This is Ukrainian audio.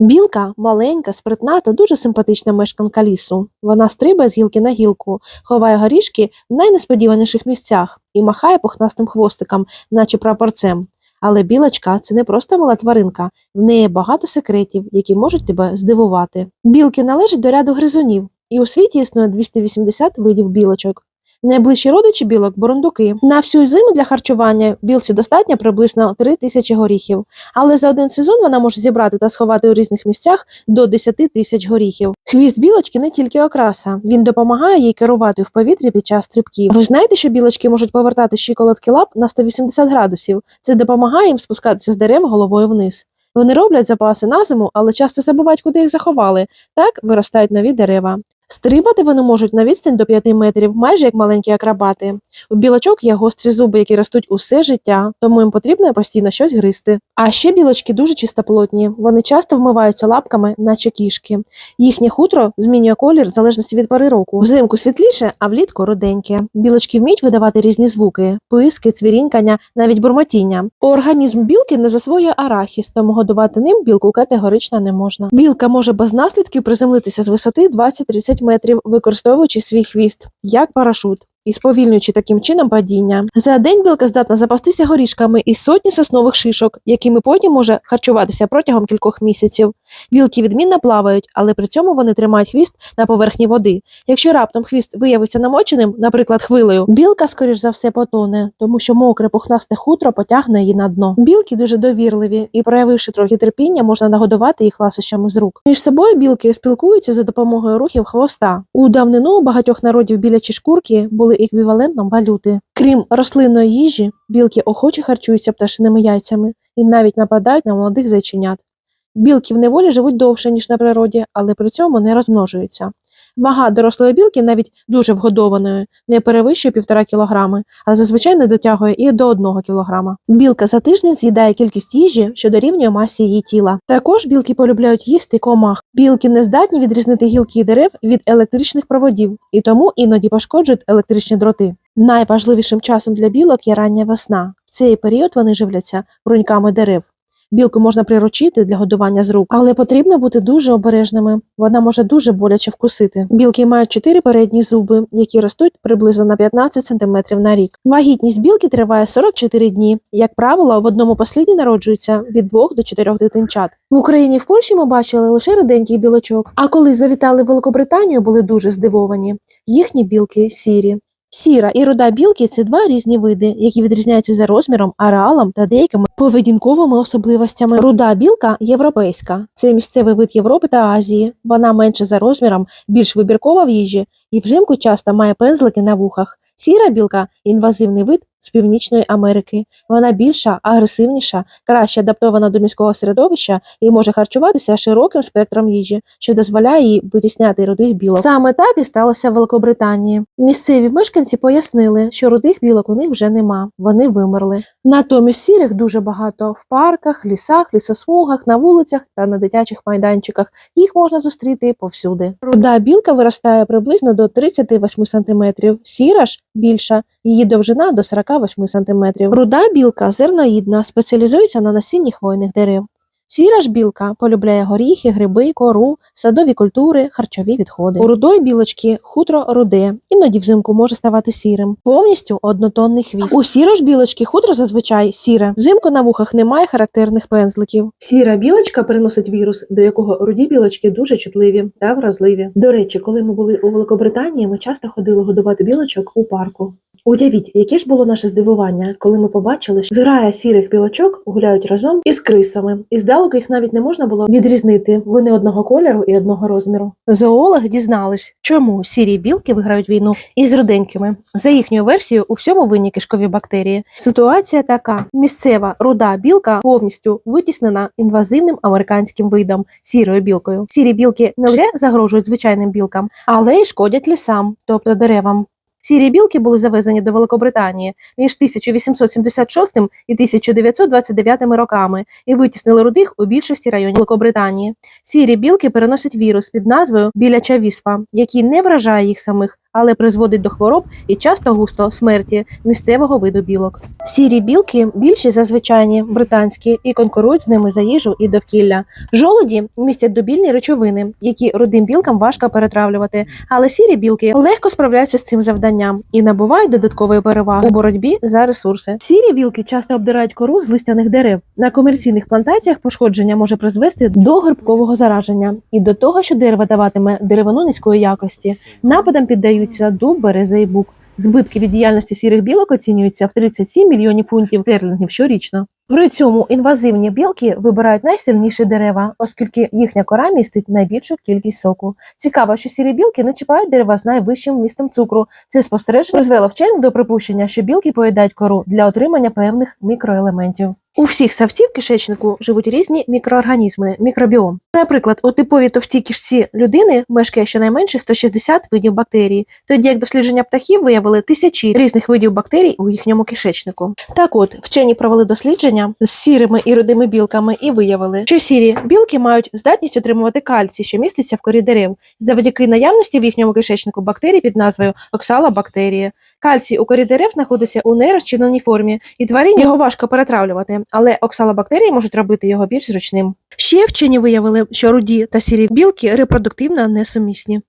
Білка маленька, спритна та дуже симпатична мешканка лісу. Вона стрибає з гілки на гілку, ховає горішки в найнесподіваніших місцях і махає пухнастим хвостиком, наче прапорцем. Але білочка це не просто мила тваринка, в неї багато секретів, які можуть тебе здивувати. Білки належать до ряду гризунів, і у світі існує 280 видів білочок. Найближчі родичі білок бурундуки. На всю зиму для харчування білці достатньо приблизно 3 тисячі горіхів, але за один сезон вона може зібрати та сховати у різних місцях до 10 тисяч горіхів. Хвіст білочки не тільки окраса, він допомагає їй керувати в повітрі під час стрибків. Ви знаєте, що білочки можуть повертати щиколотки лап на 180 градусів. Це допомагає їм спускатися з дерев головою вниз. Вони роблять запаси на зиму, але часто забувають, куди їх заховали. Так виростають нові дерева. Стрибати вони можуть на відстань до 5 метрів, майже як маленькі акробати. У білочок є гострі зуби, які ростуть усе життя, тому їм потрібно постійно щось гризти. А ще білочки дуже чистоплотні. Вони часто вмиваються лапками, наче кішки. Їхнє хутро змінює колір в залежності від пори року. Взимку світліше, а влітку руденьке. Білочки вміють видавати різні звуки: писки, цвірінькання, навіть бурмотіння. Організм білки не засвоює арахіс, тому годувати ним білку категорично не можна. Білка може без наслідків приземлитися з висоти 20-30 метрів, використовуючи свій хвіст як парашут. І сповільнюючи таким чином падіння. За день білка здатна запастися горішками із сотні соснових шишок, якими потім може харчуватися протягом кількох місяців. Білки відмінно плавають, але при цьому вони тримають хвіст на поверхні води. Якщо раптом хвіст виявиться намоченим, наприклад, хвилею, білка, скоріш за все, потоне, тому що мокре пухнасте хутро потягне її на дно. Білки дуже довірливі, і, проявивши трохи терпіння, можна нагодувати їх ласощами з рук. Між собою білки спілкуються за допомогою рухів хвоста. У давнину у багатьох народів білячі шкурки були еквівалентом валюти. Крім рослинної їжі, білки охоче харчуються пташиними яйцями і навіть нападають на молодих зайченят. Білки в неволі живуть довше, ніж на природі, але при цьому не розмножуються. Вага дорослої білки, навіть дуже вгодованої, не перевищує 1,5 кілограми, а зазвичай не дотягує і до 1 кілограма. Білка за тиждень з'їдає кількість їжі, що дорівнює масі її тіла. Також білки полюбляють їсти комах. Білки не здатні відрізнити гілки дерев від електричних проводів і тому іноді пошкоджують електричні дроти. Найважливішим часом для білок є рання весна. В цей період вони живляться бруньками дерев. Білку можна приручити для годування з рук, але потрібно бути дуже обережними. Вона може дуже боляче вкусити. Білки мають чотири передні зуби, які ростуть приблизно на 15 см на рік. Вагітність білки триває 44 дні. Як правило, в одному посліді народжується від 2 до 4 дитинчат. В Україні в Польщі ми бачили лише реденький білочок. А коли завітали в Великобританію, були дуже здивовані. Їхні білки сірі. Сіра і руда білки це два різні види, які відрізняються за розміром, ареалом та деякими поведінковими особливостями. Руда білка європейська, це місцевий вид Європи та Азії. Вона менше за розміром, більш вибіркова в їжі і взимку часто має пензлики на вухах. Сіра білка інвазивний вид з Північної Америки. Вона більша, агресивніша, краще адаптована до міського середовища і може харчуватися широким спектром їжі, що дозволяє їй витісняти рудих білок. Саме так і сталося в Великобританії. Місцеві мешканці пояснили, що рудих білок у них вже нема, вони вимерли. Натомість сірих дуже багато в парках, лісах, лісосмугах, на вулицях та на дитячих майданчиках. Їх можна зустріти повсюди. Руда білка виростає приблизно до 38 см, сіра ж більша, її довжина до 48 см. Руда білка зерноїдна, спеціалізується на насінні хвойних дерев. Сіра ж білка полюбляє горіхи, гриби, кору, садові культури, харчові відходи. У рудої білочки хутро руде, іноді взимку може ставати сірим. Повністю однотонний хвіст. У сіро ж білочки хутро зазвичай сіре. Взимку на вухах немає характерних пензликів. Сіра білочка переносить вірус, до якого руді білочки дуже чутливі та вразливі. До речі, коли ми були у Великобританії, ми часто ходили годувати білочок у парку. Уявіть, яке ж було наше здивування, коли ми побачили, що зграя сірих білочок гуляють разом із крисами, і здалеку їх навіть не можна було відрізнити. Вони одного кольору і одного розміру. Зоологи дізнались, чому сірі білки виграють війну із руденькими. За їхньою версією, у всьому винні кишкові бактерії. Ситуація така: місцева руда білка повністю витіснена інвазивним американським видом сірою білкою. Сірі білки не лише загрожують звичайним білкам, але й шкодять лісам, тобто деревам. Сірі білки були завезені до Великобританії між 1876 і 1929 роками і витіснили рудих у більшості районів Великобританії. Сірі білки переносять вірус під назвою біляча віспа, який не вражає їх самих, але призводить до хвороб і часто густо смерті місцевого виду білок. Сірі білки більші за звичайні британські і конкурують з ними за їжу і довкілля. Жолуді містять добільні речовини, які рудим білкам важко перетравлювати, але сірі білки легко справляються з цим завданням і набувають додаткової переваги у боротьбі за ресурси. Сірі білки часто обдирають кору з листяних дерев. На комерційних плантаціях пошкодження може призвести до грибкового зараження і до того, що дерево даватиме деревину низької якості. Нападам піддаються дуб, за і бук. Збитки від діяльності сірих білок оцінюються в 37 мільйонів фунтів стерлінгів щорічно. При цьому інвазивні білки вибирають найсильніші дерева, оскільки їхня кора містить найбільшу кількість соку. Цікаво, що сірі білки не чіпають дерева з найвищим вмістом цукру. Це спостереження призвело вчених до припущення, що білки поїдають кору для отримання певних мікроелементів. У всіх савців кишечнику живуть різні мікроорганізми, мікробіом. Наприклад, у типовій товстій кишці людини мешкає щонайменше 160 видів бактерій, тоді як дослідження птахів виявили тисячі різних видів бактерій у їхньому кишечнику. Так от, вчені провели дослідження з сірими і рудими білками і виявили, що сірі білки мають здатність отримувати кальцій, що міститься в корі дерев, завдяки наявності в їхньому кишечнику бактерій під назвою оксалобактерії. Кальцій у корі дерев знаходиться у нерозчиненій формі, і тварині його важко перетравлювати, але оксалобактерії можуть робити його більш зручним. Ще вчені виявили, що руді та сірі білки репродуктивно несумісні.